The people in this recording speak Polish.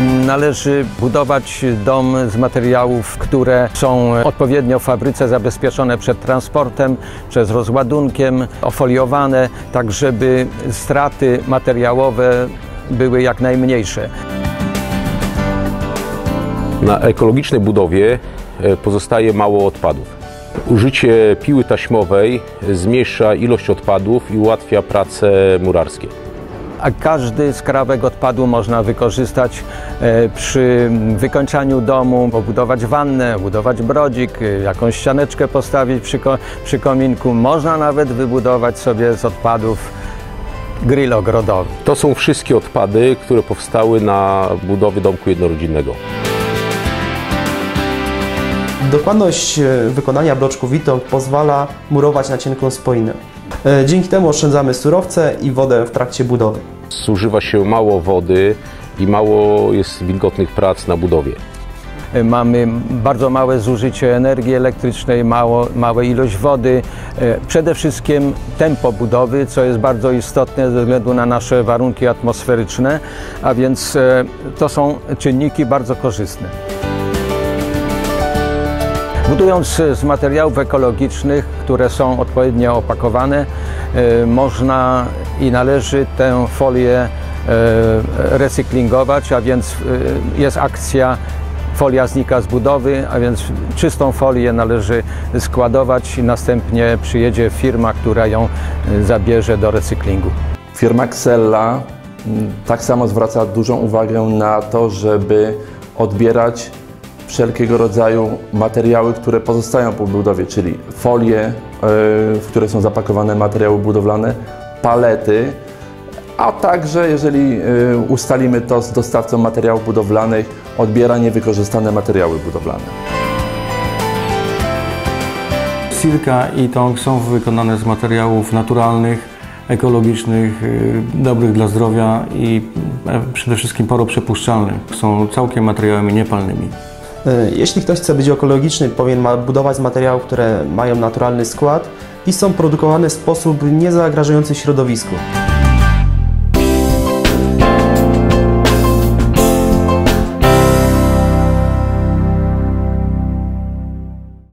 Należy budować dom z materiałów, które są odpowiednio w fabryce zabezpieczone przed transportem, przez rozładunkiem, ofoliowane, tak żeby straty materiałowe były jak najmniejsze. Na ekologicznej budowie e, pozostaje mało odpadów. Użycie piły taśmowej zmniejsza ilość odpadów i ułatwia prace murarskie. A każdy skrawek odpadu można wykorzystać e, przy wykończaniu domu, obudować wannę, budować brodzik, e, jakąś ścianeczkę postawić przy, ko- przy kominku. Można nawet wybudować sobie z odpadów grill ogrodowy. To są wszystkie odpady, które powstały na budowie domku jednorodzinnego. Dokładność e, wykonania bloczku Witong pozwala murować na cienką spoinę. E, Dzięki temu oszczędzamy surowce i wodę w trakcie budowy. Zużywa się mało wody i mało jest wilgotnych prac na budowie. E, Mamy bardzo małe zużycie energii elektrycznej, mało, małą ilość wody. E, Przede wszystkim tempo budowy, co jest bardzo istotne ze względu na nasze warunki atmosferyczne, a więc to są czynniki bardzo korzystne. Budując z materiałów ekologicznych, które są odpowiednio opakowane, e, można i należy tę folię e, recyklingować, a więc e, jest akcja folia znika z budowy, a więc czystą folię należy składować i następnie przyjedzie firma, która ją e, zabierze do recyklingu. Firma Xella tak samo zwraca dużą uwagę na to, żeby odbierać wszelkiego rodzaju materiały, które pozostają po budowie, czyli folie, y, w które są zapakowane materiały budowlane, palety, a także, jeżeli y, ustalimy to z dostawcą materiałów budowlanych, odbiera niewykorzystane materiały budowlane. Silka i tong są wykonane z materiałów naturalnych, ekologicznych, y, dobrych dla zdrowia i e, przede wszystkim poroprzepuszczalnych. Są całkiem materiałami niepalnymi. E, Jeśli ktoś chce być ekologiczny, powinien budować z materiałów, które mają naturalny skład i są produkowane w sposób niezagrażający środowisku.